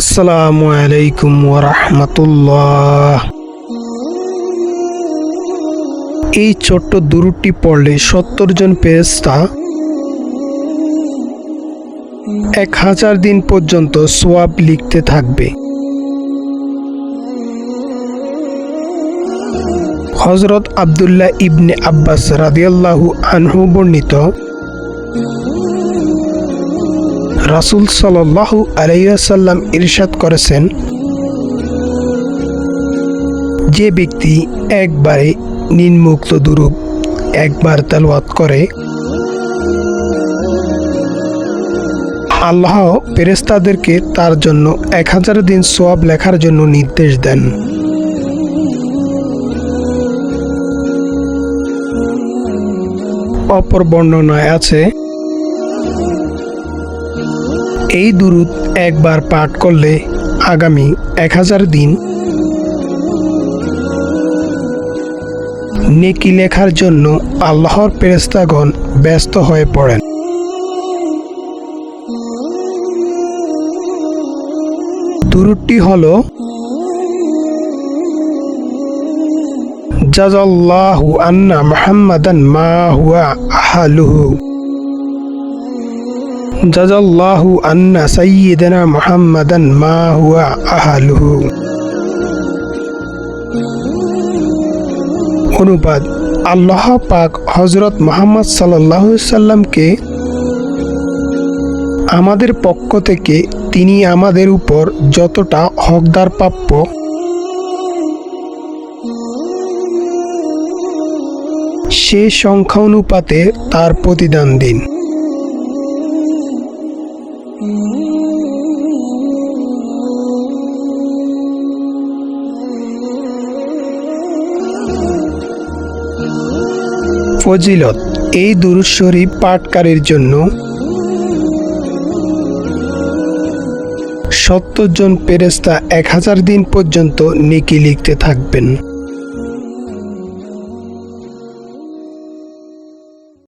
আসসালামু আলাইকুম ওরহমতুল্লাহ এই ছোট্ট দুরুটি পড়লে সত্তর জন পেস্তা এক হাজার দিন পর্যন্ত সোয়াব লিখতে থাকবে। হজরত আবদুল্লাহ ইবনে আব্বাস রাদিয়াল্লাহু আনহু বর্ণিত রাসুল সাল্লাহু আলাইসাল্লাম ইরশাদ করেছেন, যে ব্যক্তি একবারে নিম্মুক্ত দুরূপ একবার তালওয়াত করে, আল্লাহ ফেরেস্তাদেরকে তার জন্য এক হাজার দিন সোয়াব লেখার জন্য নির্দেশ দেন। অপর বর্ণনায় আছে এই দুরুদ একবার পাঠ করলে আগামী এক হাজার দিন নেকি লেখার জন্য আল্লাহর পেরেস্তাগণ ব্যস্ত হয়ে পড়েন। দুরুদটি হল, জাজাল্লাহু আন্না মুহাম্মাদান মা হুয়া আহালুহু। জাজাল্লাহু আন্না সাইয়্যিদানা মুহাম্মাদান মা হুয়া আহালুহু। অনুবাদ, আল্লাহ পাক হজরত মোহাম্মদ সাল্লাহ আমাদের পক্ষ থেকে তিনি আমাদের উপর যতটা হকদার প্রাপ্য সে সংখ্যা অনুপাতে তার প্রতিদান দিন। ফজিলত, এই দুরুদ শরীফ পাঠকারীর জন্য সত্তর জন পেরেস্তা এক হাজার দিন পর্যন্ত নেকি লিখতে থাকবেন।